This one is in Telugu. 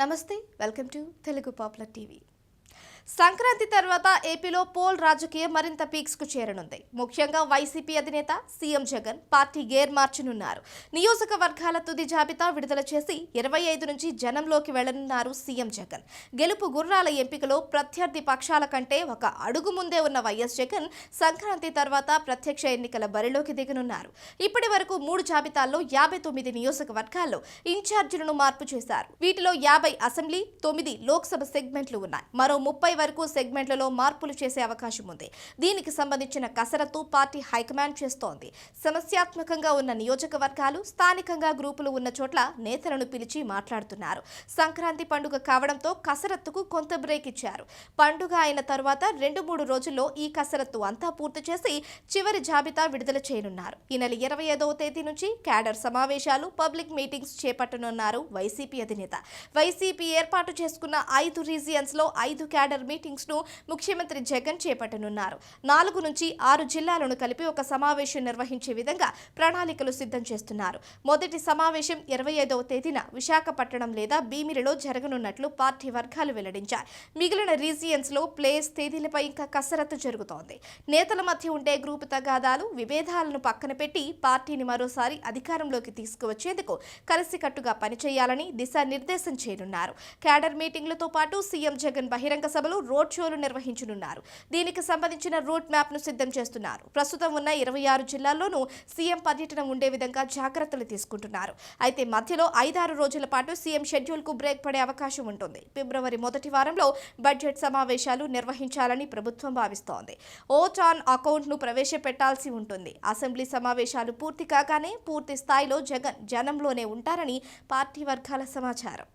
Namaste welcome to Telugu popular TV. Sankranti తర్వాత ఏపీలో పోల్ రాజకీయం మరింత పీక్స్కు చేరనుంది. ముఖ్యంగా వైసీపీ అధినేత సీఎం జగన్ పార్టీ గేర్ మార్చనున్నారు. నియోజకవర్గాల తుది జాబితా విడుదల చేసి ఇరవై ఐదు నుంచి జనంలోకి వెళ్ళనున్నారు సీఎం జగన్. గెలుపు గుర్రాల ఎంపికలో ప్రత్యర్థి పక్షాల కంటే ఒక అడుగు ముందే ఉన్న వైఎస్ జగన్ సంక్రాంతి తర్వాత ప్రత్యక్ష ఎన్నికల బరిలోకి దిగనున్నారు. ఇప్పటి వరకు మూడు జాబితాల్లో యాభై తొమ్మిది నియోజకవర్గాల్లో ఇన్ఛార్జీలను మార్పు చేశారు. వీటిలో యాభై అసెంబ్లీ తొమ్మిది లోక్సభ సెగ్మెంట్లు ఉన్నాయి. మరో ముప్పై వరకు సెగ్మెంట్లలో మార్పులు చేసే అవకాశం ఉంది. దీనికి సంబంధించిన కసరత్తు పార్టీ హైకమాండ్ చేస్తోంది. సమస్యాత్మకంగా ఉన్న నియోజకవర్గాలు స్థానికంగా గ్రూపులు ఉన్న చోట్ల నేతలను పిలిచి మాట్లాడుతున్నారు. సంక్రాంతి పండుగ కావడంతో కసరత్తుకు కొంత బ్రేక్ ఇచ్చారు. పండుగ అయిన తర్వాత రెండు మూడు రోజుల్లో ఈ కసరత్తు అంతా పూర్తి చేసి చివరి జాబితా విడుదల చేయనున్నారు. ఈ నెల ఇరవై ఐదవ తేదీ నుంచి క్యాడర్ సమావేశాలు పబ్లిక్ మీటింగ్స్ చేపట్టనున్నారు వైసీపీ అధినేత. వైసీపీ ఏర్పాటు చేసుకున్న ఐదు రీజియన్స్లో ఐదు క్యాడర్ మీటింగ్స్ను ముఖ్యమంత్రి జగన్ చేపట్టనున్నారు. నాలుగు నుంచి ఆరు జిల్లాలను కలిపి ఒక సమావేశం నిర్వహించే విధంగా ప్రణాళికలు సిద్ధం చేస్తున్నారు. మొదటి సమావేశం ఇరవై ఐదవ తేదీన విశాఖపట్నం లేదా భీమిలిలో జరగనున్నట్లు పార్టీ వర్గాలు వెల్లడించాయి. మిగిలిన రీజియన్స్లో ప్లేస్ తేదీలపై ఇంకా కసరత్తు జరుగుతోంది. నేతల మధ్య ఉండే గ్రూపు తగాదాలు విభేదాలను పక్కన పెట్టి పార్టీని మరోసారి అధికారంలోకి తీసుకువచ్చేందుకు కలిసికట్టుగా పనిచేయాలని దిశానిర్దేశం చేయనున్నారు. క్యాడర్ మీటింగ్లతో పాటు సీఎం జగన్ బహిరంగ సభలు రోడ్ షోలు నిర్వహించనున్నారు. దీనికి సంబంధించిన రూట్ మ్యాప్ను సిద్ధం చేస్తున్నారు. ప్రస్తుతం ఉన్న ఇరవై ఆరు జిల్లాల్లోనూ సీఎం పర్యటన ఉండే విధంగా జాగ్రత్తలు తీసుకుంటున్నారు. అయితే మధ్యలో ఐదారు రోజుల పాటు సీఎం షెడ్యూల్కు బ్రేక్ పడే అవకాశం ఉంటుంది. ఫిబ్రవరి మొదటి వారంలో బడ్జెట్ సమావేశాలు నిర్వహించాలని ప్రభుత్వం భావిస్తోంది. ఓట్ ఆన్ అకౌంట్ను ప్రవేశపెట్టాల్సి ఉంటుంది. అసెంబ్లీ సమావేశాలు పూర్తి కాగానే పూర్తి స్థాయిలో జగన్ జనంలోనే ఉంటారని పార్టీ వర్గాల సమాచారం.